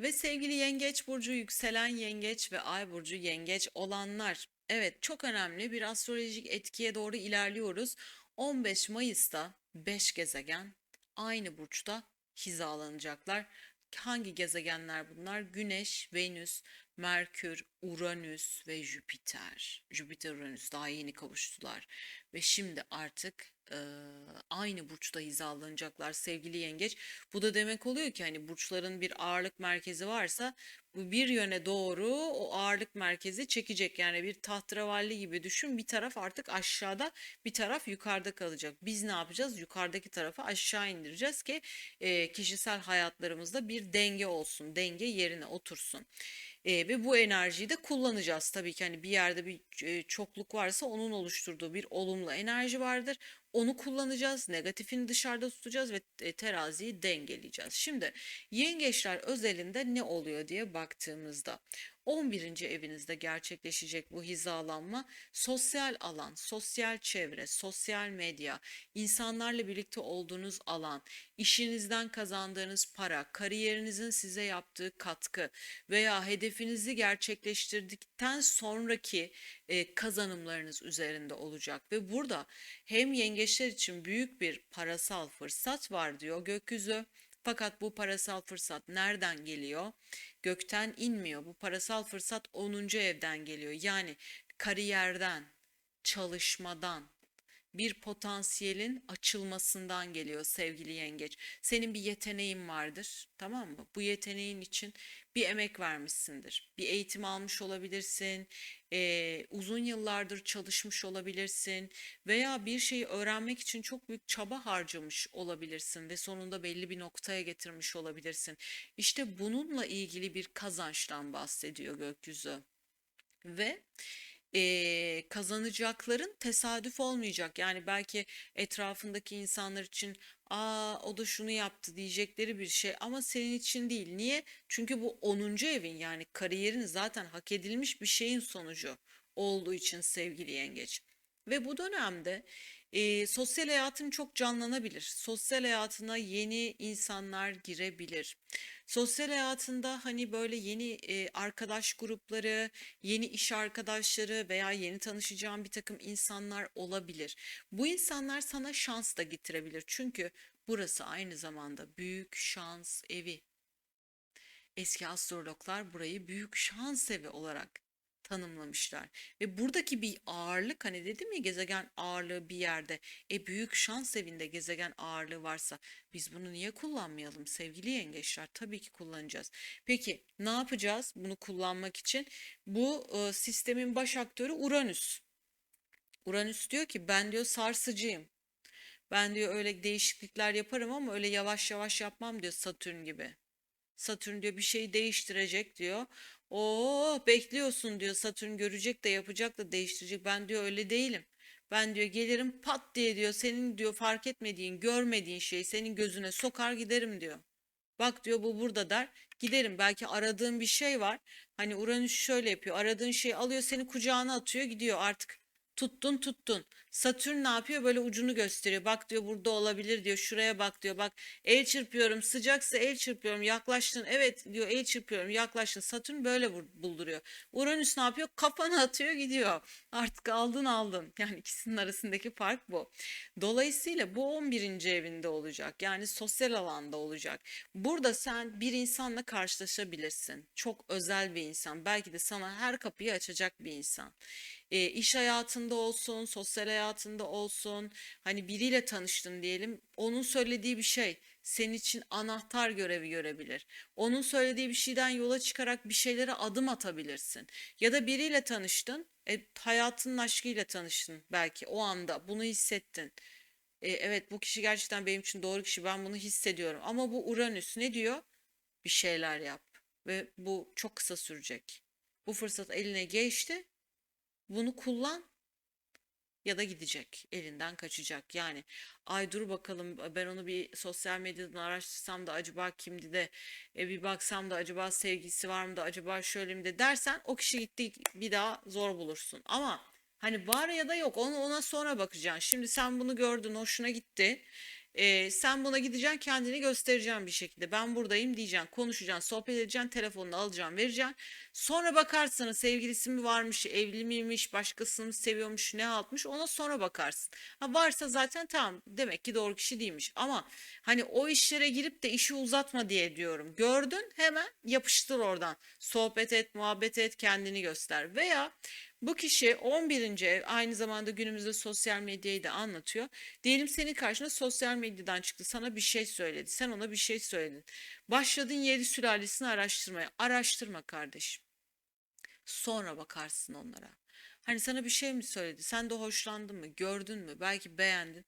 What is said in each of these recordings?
Ve sevgili Yengeç burcu, yükselen Yengeç ve Ay burcu Yengeç olanlar. Evet, çok önemli bir astrolojik etkiye doğru ilerliyoruz. 15 Mayıs'ta 5 gezegen aynı burçta hizalanacaklar. Hangi gezegenler bunlar? Güneş, Venüs, Merkür, Uranüs ve Jüpiter. Jüpiter Uranüs daha yeni kavuştular ve şimdi artık e, aynı burçta hizalanacaklar sevgili yengeç. Bu da demek oluyor ki hani burçların bir ağırlık merkezi varsa bu bir yöne doğru o ağırlık merkezi çekecek. Yani bir tahterevalli gibi düşün. Bir taraf artık aşağıda, bir taraf yukarıda kalacak. Biz ne yapacağız? Yukarıdaki tarafı aşağı indireceğiz ki e, kişisel hayatlarımızda bir denge olsun, denge yerine otursun. E, ve bu enerjiyi de kullanacağız tabii ki hani bir yerde bir e, çokluk varsa onun oluşturduğu bir olumlu enerji vardır. Onu kullanacağız, negatifini dışarıda tutacağız ve e, teraziyi dengeleyeceğiz. Şimdi yengeçler özelinde ne oluyor diye baktığımızda 11. evinizde gerçekleşecek bu hizalanma sosyal alan, sosyal çevre, sosyal medya, insanlarla birlikte olduğunuz alan, işinizden kazandığınız para, kariyerinizin size yaptığı katkı veya hedefinizi gerçekleştirdikten sonraki e, kazanımlarınız üzerinde olacak ve burada hem yengeçler için büyük bir parasal fırsat var diyor gökyüzü. Fakat bu parasal fırsat nereden geliyor? Gökten inmiyor. Bu parasal fırsat 10. evden geliyor. Yani kariyerden, çalışmadan, bir potansiyelin açılmasından geliyor sevgili yengeç. Senin bir yeteneğin vardır, tamam mı? Bu yeteneğin için bir emek vermişsindir. Bir eğitim almış olabilirsin, eee, uzun yıllardır çalışmış olabilirsin veya bir şeyi öğrenmek için çok büyük çaba harcamış olabilirsin ve sonunda belli bir noktaya getirmiş olabilirsin. İşte bununla ilgili bir kazançtan bahsediyor gökyüzü. Ve eee, kazanacakların tesadüf olmayacak. Yani belki etrafındaki insanlar için aa o da şunu yaptı diyecekleri bir şey ama senin için değil. Niye? Çünkü bu onuncu evin yani kariyerin zaten hak edilmiş bir şeyin sonucu olduğu için sevgili yengeç. Ve bu dönemde e, sosyal hayatın çok canlanabilir. Sosyal hayatına yeni insanlar girebilir. Sosyal hayatında hani böyle yeni e, arkadaş grupları, yeni iş arkadaşları veya yeni tanışacağın bir takım insanlar olabilir. Bu insanlar sana şans da getirebilir. Çünkü burası aynı zamanda büyük şans evi. Eski astrologlar burayı büyük şans evi olarak tanımlamışlar. Ve buradaki bir ağırlık hani dedim ya gezegen ağırlığı bir yerde. E büyük şans evinde gezegen ağırlığı varsa biz bunu niye kullanmayalım sevgili yengeçler? Tabii ki kullanacağız. Peki ne yapacağız bunu kullanmak için? Bu e, sistemin baş aktörü Uranüs. Uranüs diyor ki ben diyor sarsıcıyım. Ben diyor öyle değişiklikler yaparım ama öyle yavaş yavaş yapmam diyor Satürn gibi. Satürn diyor bir şeyi değiştirecek diyor. Oo bekliyorsun diyor Satürn görecek de yapacak da değiştirecek. Ben diyor öyle değilim. Ben diyor gelirim pat diye diyor senin diyor fark etmediğin, görmediğin şeyi senin gözüne sokar giderim diyor. Bak diyor bu burada der. Giderim belki aradığın bir şey var. Hani Uranüs şöyle yapıyor. Aradığın şeyi alıyor seni kucağına atıyor gidiyor artık. Tuttun tuttun. Satürn ne yapıyor? Böyle ucunu gösteriyor. Bak diyor burada olabilir diyor. Şuraya bak diyor. Bak el çırpıyorum. Sıcaksa el çırpıyorum. Yaklaştın. Evet diyor el çırpıyorum. Yaklaştın. Satürn böyle bulduruyor. Uranüs ne yapıyor? Kafanı atıyor gidiyor. Artık aldın aldın. Yani ikisinin arasındaki fark bu. Dolayısıyla bu 11. evinde olacak. Yani sosyal alanda olacak. Burada sen bir insanla karşılaşabilirsin. Çok özel bir insan. Belki de sana her kapıyı açacak bir insan e, iş hayatında olsun, sosyal hayatında olsun, hani biriyle tanıştın diyelim, onun söylediği bir şey senin için anahtar görevi görebilir. Onun söylediği bir şeyden yola çıkarak bir şeylere adım atabilirsin. Ya da biriyle tanıştın, e, hayatının aşkıyla tanıştın belki o anda bunu hissettin. E, evet bu kişi gerçekten benim için doğru kişi, ben bunu hissediyorum. Ama bu Uranüs ne diyor? Bir şeyler yap ve bu çok kısa sürecek. Bu fırsat eline geçti bunu kullan ya da gidecek, elinden kaçacak. Yani ay dur bakalım ben onu bir sosyal medyadan araştırsam da acaba kimdi de e, bir baksam da acaba sevgisi var mı da acaba şöyle mi de dersen o kişi gitti bir daha zor bulursun. Ama hani var ya da yok onu ona sonra bakacaksın. Şimdi sen bunu gördün hoşuna gitti. Ee, sen buna gideceksin kendini göstereceksin bir şekilde. Ben buradayım diyeceksin. Konuşacaksın, sohbet edeceksin, telefonunu alacaksın, vereceksin. Sonra bakarsın sevgilisi mi varmış, evli miymiş, başkasını seviyormuş, ne yapmış ona sonra bakarsın. Ha varsa zaten tamam demek ki doğru kişi değilmiş. Ama hani o işlere girip de işi uzatma diye diyorum. Gördün hemen yapıştır oradan. Sohbet et, muhabbet et, kendini göster. Veya bu kişi 11. ev aynı zamanda günümüzde sosyal medyayı da anlatıyor. Diyelim senin karşına sosyal medyadan çıktı. Sana bir şey söyledi. Sen ona bir şey söyledin. Başladın yedi sülalesini araştırmaya. Araştırma kardeşim. Sonra bakarsın onlara. Hani sana bir şey mi söyledi? Sen de hoşlandın mı? Gördün mü? Belki beğendin.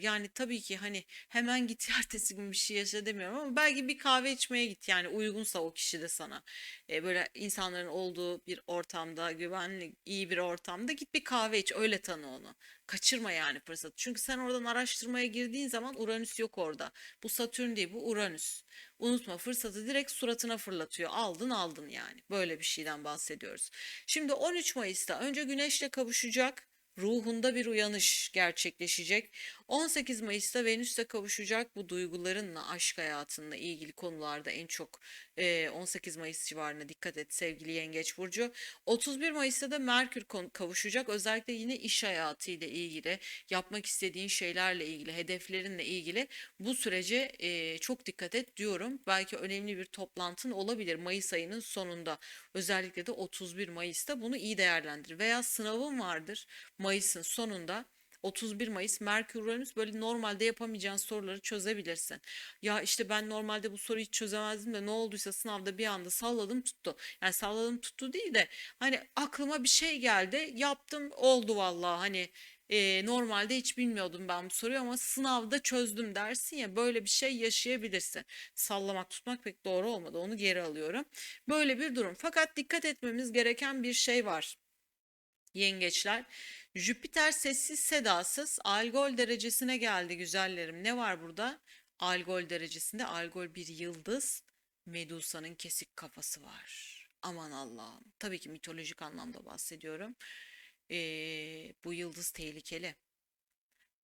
Yani tabii ki hani hemen git ertesi gün bir şey yaşa demiyorum ama belki bir kahve içmeye git yani uygunsa o kişi de sana. Ee, böyle insanların olduğu bir ortamda, güvenli, iyi bir ortamda git bir kahve iç. Öyle tanı onu. Kaçırma yani fırsatı. Çünkü sen oradan araştırmaya girdiğin zaman Uranüs yok orada. Bu Satürn değil, bu Uranüs. Unutma fırsatı direkt suratına fırlatıyor. Aldın aldın yani. Böyle bir şeyden bahsediyoruz. Şimdi 13 Mayıs'ta önce Güneş'le kavuşacak. Ruhunda bir uyanış gerçekleşecek. 18 Mayıs'ta Venüs'le kavuşacak. Bu duygularınla, aşk hayatınla ilgili konularda en çok e, 18 Mayıs civarına dikkat et sevgili Yengeç Burcu. 31 Mayıs'ta da Merkür kavuşacak. Özellikle yine iş hayatı ile ilgili, yapmak istediğin şeylerle ilgili, hedeflerinle ilgili bu sürece e, çok dikkat et diyorum. Belki önemli bir toplantın olabilir Mayıs ayının sonunda. Özellikle de 31 Mayıs'ta bunu iyi değerlendir. Veya sınavın vardır Mayıs'ın sonunda. 31 Mayıs Merkür Uranüs böyle normalde yapamayacağın soruları çözebilirsin. Ya işte ben normalde bu soruyu hiç çözemezdim de ne olduysa sınavda bir anda salladım tuttu. Yani salladım tuttu değil de hani aklıma bir şey geldi yaptım oldu vallahi hani e, normalde hiç bilmiyordum ben bu soruyu ama sınavda çözdüm dersin ya böyle bir şey yaşayabilirsin. Sallamak tutmak pek doğru olmadı onu geri alıyorum. Böyle bir durum. Fakat dikkat etmemiz gereken bir şey var. Yengeçler. Jüpiter sessiz sedasız Algol derecesine geldi güzellerim. Ne var burada? Algol derecesinde Algol bir yıldız. Medusa'nın kesik kafası var. Aman Allah'ım. Tabii ki mitolojik anlamda bahsediyorum. Ee, bu yıldız tehlikeli.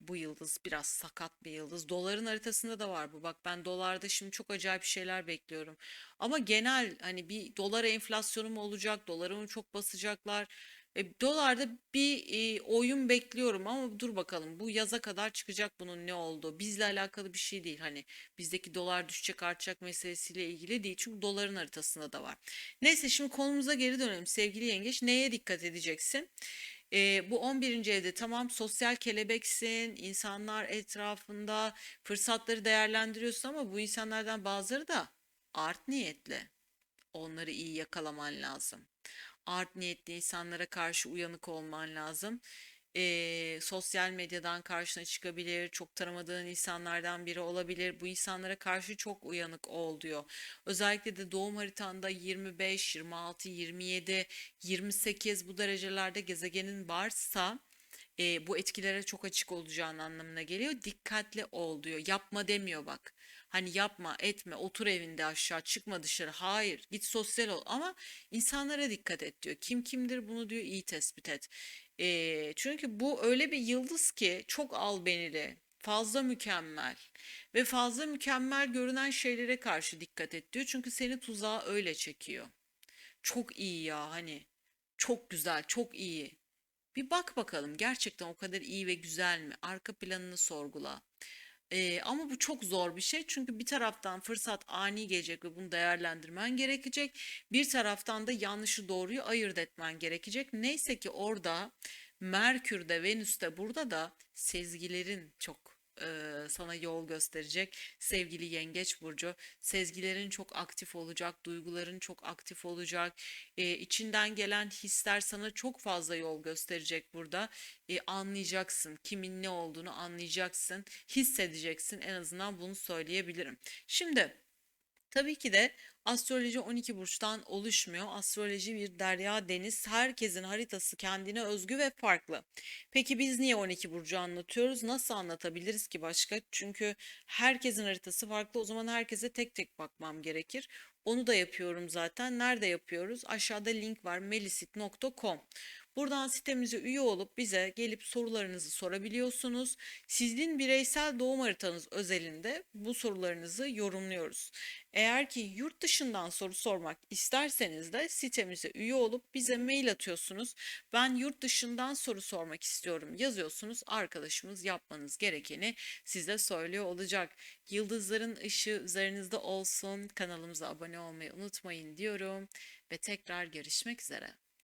Bu yıldız biraz sakat bir yıldız. Doların haritasında da var bu. Bak ben dolarda şimdi çok acayip şeyler bekliyorum. Ama genel hani bir dolar enflasyonu mu olacak? Doları mı çok basacaklar? E, dolarda bir e, oyun bekliyorum ama dur bakalım bu yaza kadar çıkacak bunun ne olduğu. Bizle alakalı bir şey değil. Hani bizdeki dolar düşecek artacak meselesiyle ilgili değil. Çünkü doların haritasında da var. Neyse şimdi konumuza geri dönelim sevgili yengeç. Neye dikkat edeceksin? E, bu 11. evde tamam sosyal kelebeksin, insanlar etrafında fırsatları değerlendiriyorsun ama bu insanlardan bazıları da art niyetli. Onları iyi yakalaman lazım. Art niyetli insanlara karşı uyanık olman lazım. Ee, sosyal medyadan karşına çıkabilir, çok tanımadığın insanlardan biri olabilir. Bu insanlara karşı çok uyanık ol diyor. Özellikle de doğum haritanda 25, 26, 27, 28 bu derecelerde gezegenin varsa e, bu etkilere çok açık olacağın anlamına geliyor. Dikkatli ol diyor. Yapma demiyor bak. Hani yapma, etme, otur evinde aşağı, çıkma dışarı. Hayır, git sosyal ol ama insanlara dikkat et diyor. Kim kimdir bunu diyor iyi tespit et. E, çünkü bu öyle bir yıldız ki çok albenili, fazla mükemmel ve fazla mükemmel görünen şeylere karşı dikkat et diyor. Çünkü seni tuzağa öyle çekiyor. Çok iyi ya hani. Çok güzel, çok iyi. Bir bak bakalım gerçekten o kadar iyi ve güzel mi? Arka planını sorgula. Ee, ama bu çok zor bir şey çünkü bir taraftan fırsat ani gelecek ve bunu değerlendirmen gerekecek. Bir taraftan da yanlışı doğruyu ayırt etmen gerekecek. Neyse ki orada Merkür'de, Venüs'te burada da sezgilerin çok e, sana yol gösterecek sevgili Yengeç Burcu. Sezgilerin çok aktif olacak, duyguların çok aktif olacak. E, içinden gelen hisler sana çok fazla yol gösterecek burada. E, anlayacaksın, kimin ne olduğunu anlayacaksın, hissedeceksin en azından bunu söyleyebilirim. Şimdi Tabii ki de astroloji 12 burçtan oluşmuyor. Astroloji bir derya deniz. Herkesin haritası kendine özgü ve farklı. Peki biz niye 12 burcu anlatıyoruz? Nasıl anlatabiliriz ki başka? Çünkü herkesin haritası farklı. O zaman herkese tek tek bakmam gerekir. Onu da yapıyorum zaten. Nerede yapıyoruz? Aşağıda link var melisit.com. Buradan sitemize üye olup bize gelip sorularınızı sorabiliyorsunuz. Sizin bireysel doğum haritanız özelinde bu sorularınızı yorumluyoruz. Eğer ki yurt dışından soru sormak isterseniz de sitemize üye olup bize mail atıyorsunuz. Ben yurt dışından soru sormak istiyorum yazıyorsunuz. Arkadaşımız yapmanız gerekeni size söylüyor olacak. Yıldızların ışığı üzerinizde olsun. Kanalımıza abone olmayı unutmayın diyorum ve tekrar görüşmek üzere.